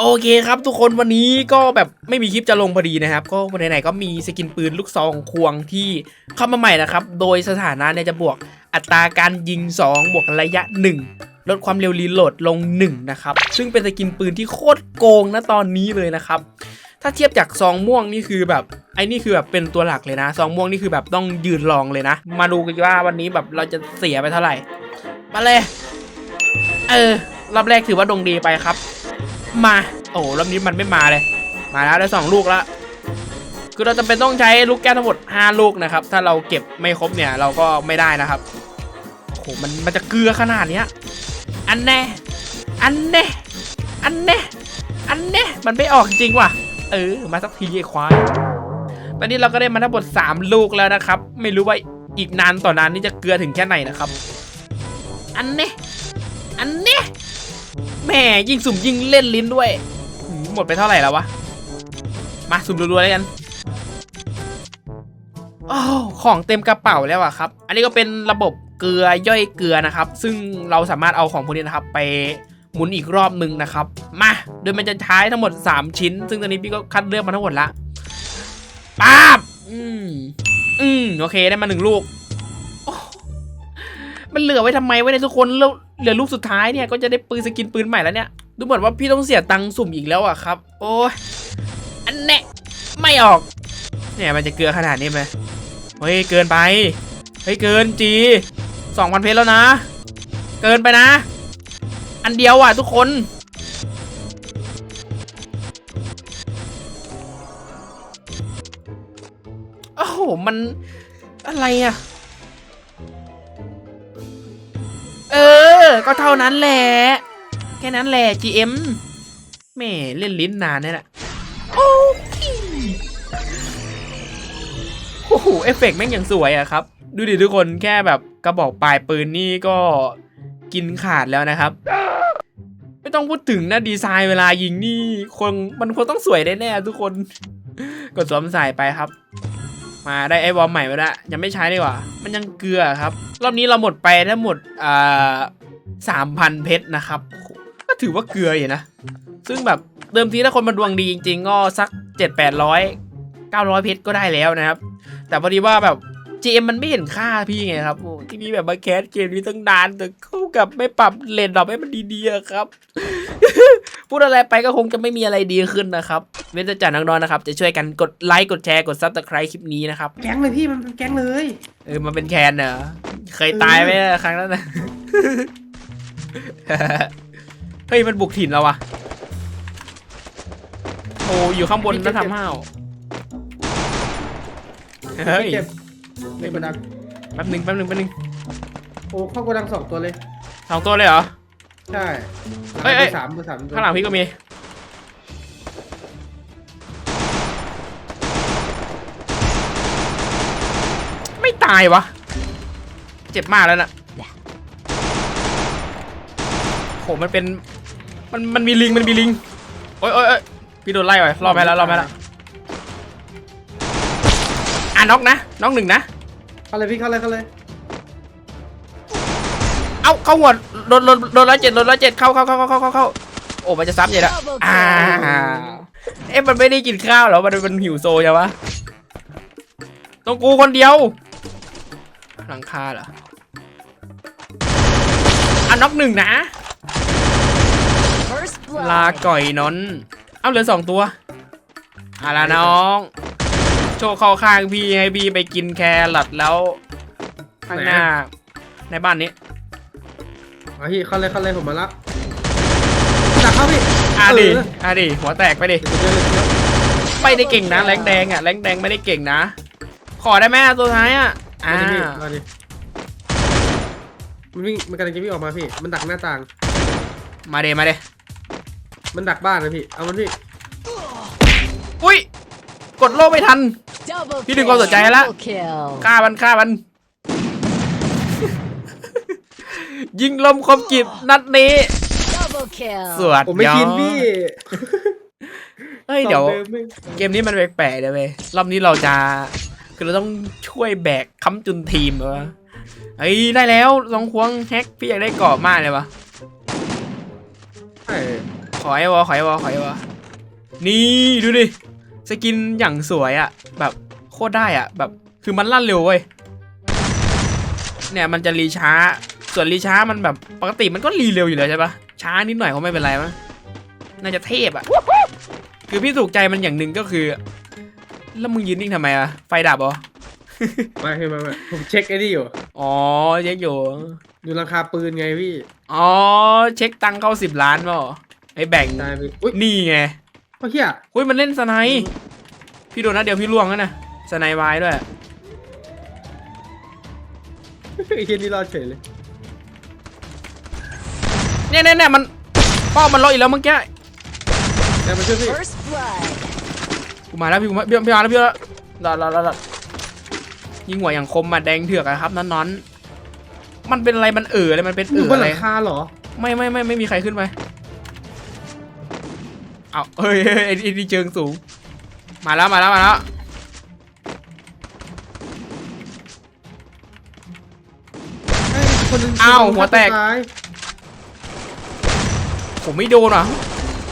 โอเคครับทุกคนวันนี้ก็แบบไม่มีคลิปจะลงพอดีนะครับ ก็วันไหนๆก็มีสกินปืนลูกซองควงที่เข้ามาใหม่นะครับ โดยสถานะเนี่ยจะบวกอัตราการยิง 2 บวกระยะ 1 ลดความเร็วรีโหลดลง 1 นะครับ ซึ่งเป็นสกินปืนที่โคตรโกงนะตอนนี้เลยนะครับ ถ้าเทียบจากซองม่วงนี่คือแบบไอ้นี่คือแบบเป็นตัวหลักเลยนะซองม่วงนี่คือแบบต้องยืนรองเลยนะ มาดูกันว่าวันนี้แบบเราจะเสียไปเท่าไหร่มาเลยเออรอบแรกถือว่าดงดีไปครับ มา โอ้รอบนี้มันไม่มาเลย มาแล้วได้สองลูกแล้วคือเราจำเป็นต้องใช้ลูกแก้วทั้งหมด 5 ลูกนะครับ ถ้าเราเก็บไม่ครบเนี่ยเราก็ไม่ได้นะครับ โอ้โห มันมันจะเกลือขนาดเนี้ย อันแน่ อันแน่ อันแน่ อันแน่ มันไม่ออกจริงว่ะ เออ มาสักทีไอ้ควาย ตอนนี้เราก็ได้มาทั้งหมด 3 ลูกแล้วนะครับ ไม่รู้ว่าอีกนานต่อนานนี่จะเกลือถึงแค่ไหนนะครับ อันแน่ แหม่ยิงสุ่มยิงเล่นลิ้นด้วย หมดไปเท่าไหร่แล้ววะ มาสุ่มรัวๆเลยกันโอ้ของเต็มกระเป๋าแล้วอะครับ อันนี้ก็เป็นระบบเกลือย่อยเกลือนะครับ ซึ่งเราสามารถเอาของพวกนี้นะครับ ไปหมุนอีกรอบหนึ่งนะครับ มาโดยมันจะใช้ทั้งหมด 3 ชิ้น ซึ่งตอนนี้พี่ก็คัดเลือกมาทั้งหมดละป๊าบอืมอืมโอเคได้มาหนึ่งลูก มันเหลือไว้ทำไมไว้ในทุกคนแล้ว เหลือลูกสุดท้ายเนี่ยก็จะได้ปืนสกินปืนใหม่แล้วเนี่ยดูเหมือนว่าพี่ต้องเสียตังค์สุ่มอีกแล้วอะครับ โอ้ยอันแน่ไม่ออก เนี่ยมันจะเกลือขนาดนี้ไหมเฮ้ยเกินไปเฮ้ยเกินจีสองพันเพชรแล้วนะ เกินไปนะ อันเดียวอะทุกคนโอ้โหมันอะไรอะ อ ก็เท่านั้นแหละ แค่นั้นแหละ GM แม่เล่นลิ้นนานเนี่ยแหละโอ้โอ้โห เอฟเฟกต์แม่งอย่างสวยอะครับ ดูดิทุกคนแค่แบบกระบอกปลายปืนนี่ก็กินขาดแล้วนะครับ ไม่ต้องพูดถึงนะดีไซน์เวลายิงนี่คนมันควรต้องสวยแน่ๆทุกคน กดสวมใส่ไปครับ มาได้ไอ้วอลใหม่มาล้วยังไม่ใช้ดีกว่า มันยังเกลือครับ รอบนี้เราหมดไปทั้งหมดอ่า สามพันเพชรนะครับโอ้โหก็ถือว่าเกลืออยู่นะ ซึ่งแบบเดิมทีถ้าคนมาดวงดีจริง ๆ ก็สักเจ็ดแปดร้อยเก้าร้อยเพชรก็ได้แล้วนะครับ แต่พอดีว่าแบบ GM มันไม่เห็นค่าพี่ไงครับโอ้ที่พี่แบบมาแคสเกมนี้ตั้งนานแต่เข้ากับไม่ปรับเลนดรอปให้มันดีๆอะครับ พูดอะไรไปก็คงจะไม่มีอะไรดีขึ้นนะครับเว้นแต่จ่าน้องๆนะครับ จะช่วยกันกดไลค์กดแชร์กดซับสไคร b e คลิปนี้นะครับ แก๊งเลยพี่มันเป็นแก๊งเลย เออมันเป็นแคนเหรอเคยตายไหมครั้งนั้นนะ เฮ้ยมันบุกถิ่นเราอะโอ้อยู่ข้างบนแล้วทำห้าวเฮ้ยเจ็บในโกดังแป๊บหนึ่งแป๊บหนึ่งแป๊บหนึ่งโอ้เข้าโกดังสองตัวเลยสองตัวเลยเหรอ ใช่เอ้ยเอ้ยบอร์สามเบอร์สามข้างหลังพี่ก็มีไม่ตายวะ เจ็บมากแล้วนะ หมันเป็น มันมันมีลิงมันมีลิงโอ๊ยโอ๊ยโอ๊ยพี่โดนไล่ไปรอบไปแล้วรอบไปแล้วอะน็อกนะน็อกหนึ่งนะ เข้าเลยพี่เข้าเลยเข้าเลยเอ้าเข้าหัวโดนโดนโดนร้อยเจ็ดโดนร้อยเจ็ดเข้าเข้าเข้าเข้าเข้าเข้าโอ้มันจะซ้ำใหญ่ละอ่าเอ๊ะมันไม่ได้กินข้าวเหรอมันมันหิวโซใช่ปะต้องกูคนเดียว หลังคาเหรออันน็อกหนึ่งนะ First ลา blood. ก่อยนนท์เอ้าเหลือสองตัวเอาละน้อง โชว์เข้าข้างพี่ให้พี่ไปกินแครอทแล้วข้างหน้า ในบ้านนี้มาพี่เข้าเลยเข้าเลยผมมาละจักเข้าพี่อะดิเอออะดิหัวแตกไปดิเดี๋ยวเดี๋ยวเดี๋ยวไม่ได้เก่งนะแรงแดงอะแรงแดงไม่ได้เก่งนะ ขอได้ไหมอะตัวท้ายอะอ่ามาดิพี่มาดิมันวิ่งมันกำลังจะวิ่งออกมาพี่ มันดักหน้าต่าง มาเดมาเด มันดักบ้านนะพี่ เอามันพี่อุ้ย กดโล่ไม่ทัน Double พี่ดึงความสนใจให้ละ Triple kill. ฆ่ามันฆ่ามัน ยิงลมคมกิบนัดนี้ Double kill. สวดผมไม่ยอกินพี่เฮ้ยเดี๋ยวสองดิมไม่เกมนี้มันแปลกๆเลยเว้ยรอบนี้เราจะคือเราต้องช่วยแบกค้ำจุนทีมเหรอเฮ้ยได้แล้วลองควงแฮกพี่อยากได้เกาะมากเลยวะใช่ ขอไอ้วอขอไอ้วอขอไอ้วอนี่ดูดิสกินอย่างสวยอะแบบโคตรได้อะแบบคือมันลั่นเร็วเว้ยเนี่ยมันจะรีช้า ส่วนรีช้ามันแบบปกติมันก็รีเร็วอยู่แล้วใช่ปะช้านิดหน่อยก็ไม่เป็นไรมั้งน่าจะเทพอะคือพี่ถูกใจมันอย่างหนึ่งก็คือ แล้วมึงยืนนิ่งทำไมอะไฟดับเหรอไม่ไม่ไม่ไม่ผมเช็คไอ้นี่อยู่ อ๋อเช็คอยู่ ดูราคาปืนไงพี่ อ๋อ เช็คตังค์เข้าสิบล้านเปล่า ไอ้แบ่งได้พี่อุ้ยนี่ไงโอ้เฮียอุ้ยมันเล่นสไนป์พี่โดนนะเดี๋ยวพี่ล่วงแล้วนะสไนป์ไว้ด้วยไอ้เฮียนี่รอดเฉยเลยเนี่ยเนี่ยเนี่ยมันป้อมมันล็อกอีกแล้วเมื่อกี้แต่มาช่วยพี่ First blood. กูมาแล้วพี่กูมาพี่พี่มาแล้วพี่มาแล้วรอรอรอรอยิงหัวอย่างคมมาแดงเถือกอะครับนอนๆมันเป็นอะไรมันเอ่ออะไรมันเป็นอเอ่ยู่อบนอะหไรลังคาเหรอไม่ไม่ไม่ไม่มีใครขึ้นไป เอาเฮ้ยเฮ้ยไอ้ไอ้นี่เชิงสูง มาแล้วมาแล้วมาแล้วเฮ้ยคนหนึ่งอ้าวหัวแตกซ้ายผมไม่โดนอะ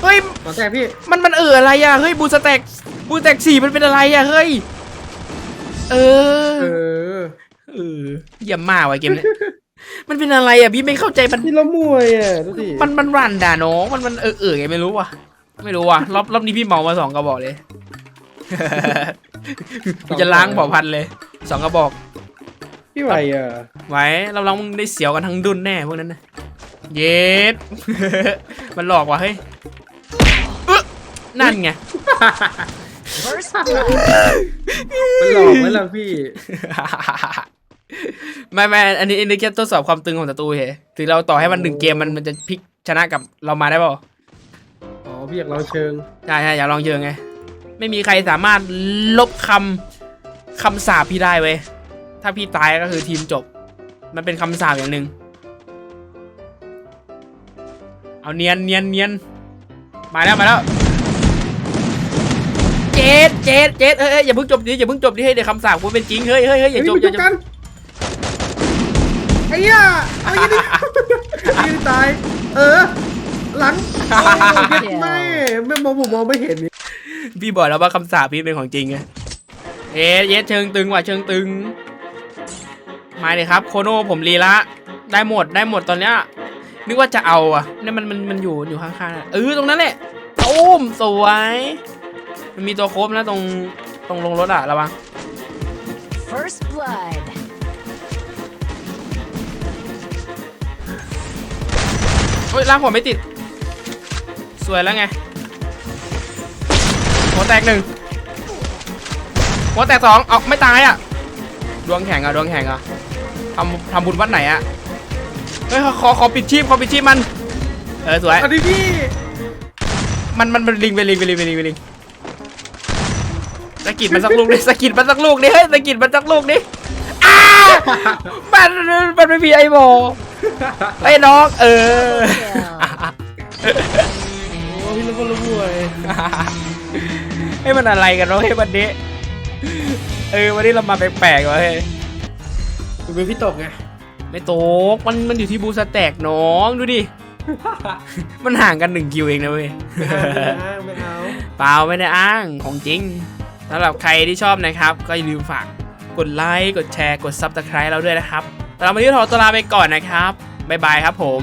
เฮ้ยหัวแตกพี่ มันมันเอออะไรอะ เฮ้ยบูสแต็กบูสแต็กสี่มันเป็นอะไรอะ เฮ้ย เออ เออ เออเยี่ยมมากว่ะเกมเนี้ยมันเป็นอะไรอะพี่ไม่เข้าใจมันพี่ละมวยอะดูดิมันมันรันด่าน้องมันมันเออเออไงไม่รู้ว่ะ ไม่รู้ว่ะรอบรอบนี้พี่เมามาสองกระบอกเลย กูจะล้างเผ่าพันธุ์เลยสองกระบอก พี่ไหวอะไว้เราลองมึงได้เสียวกันทั้งดุนแน่พวกนั้นนะเย็ด มันหลอกว่ะเฮ้ยอึ๊ะนั่นไง First blood. มันหลอกไว้แล้วพี่ ไม่ไม่อันนี้อันนี้แค่ทดสอบความตึงของศัตรูเฉยถึงเราต่อให้มันหนึ่งเกมมันมันจะพลิกชนะกับเรามาได้เปล่า อ๋อพี่อยากเราเชิง ใช่ใช่อย่าลองเชิงไง ไม่มีใครสามารถลบคำคำสาปพี่ได้เว้ย ถ้าพี่ตายก็คือทีมจบ มันเป็นคำสาปอย่างหนึ่ง เอาเนียนเนียนเนียนมาแล้วมาแล้ว เจ็ดเจ็ดเจ็ดเอ้ยเอ้ยอย่าเพิ่งจบดิอย่าเพิ่งจบดิเฮ้ยเดี๋ยวคำสาปกูเป็นจริง เฮ้ยเฮ้ยเฮ้ยอย่าจบเฮ้ยอย่าจมันบกันไอ้เหี้ยไอ้เหี้ยนี่ไอ้เหี้ยนี่ตาย เออ หลังโอ้ยไม่ไม่มองผมมองไม่เห็นนี่พี่บอกแล้วว่าคำสาปพี่เป็นของจริงไงเอ๊ะเยสเชิงตึงว่ะเชิงตึง มาเลยครับ โคโน่ผมรีละ ได้หมดได้หมดตอนเนี้ยนึกว่าจะเอาอะเนี่ยมันมันมันอยู่อยู่ข้างๆเออตรงนั้นแหละตุ้มสวยมันมีตัวโคบนะตรงตรงลงรถอะระวัง First blood. เฮ้ยล่างผมไม่ติด สวยแล้วไง หัวแตกหนึ่งหัวแตกสองเอาไม่ตายอะ ดวงแข็งอะ ดวงแข็งอะทำทำบุญวัดไหนอะ เฮ้ย ขอ ขอขอปิดชีพ ขอปิดชีพมัน เออ สวยอันนี้พี่ มันมันมันลิงไปลิงไปลิงไปลิงไปลิงสะกิดมันสักลูกดิสะกิดมันสักลูกดิเฮ้ยสะกิดมันสักลูกดิอ้ามันมันไม่มีไอ้บอไอ้ยน้องเออ Kill. โอ้ พี่ละมุนละมวยให้มันอะไรกันวะเฮ้ยวันนี้ เออวันนี้เรามาแปลกๆวะเฮ้ยดูเป็นพี่ตกไงไม่ตกมันมันอยู่ที่บูสแต็กน้องดูดิ มันห่างกันหนึ่งคิวเองนะเว้ยไม่เอาเปล่าไม่ได้อ้างของจริงสำหรับใครที่ชอบนะครับ ก็อย่าลืมฝากกดไลค์กดแชร์กด Subscribe เราด้วยนะครับ แต่เราวันนี้ขอตัวลาไปก่อนนะครับบ๊ายบายครับผม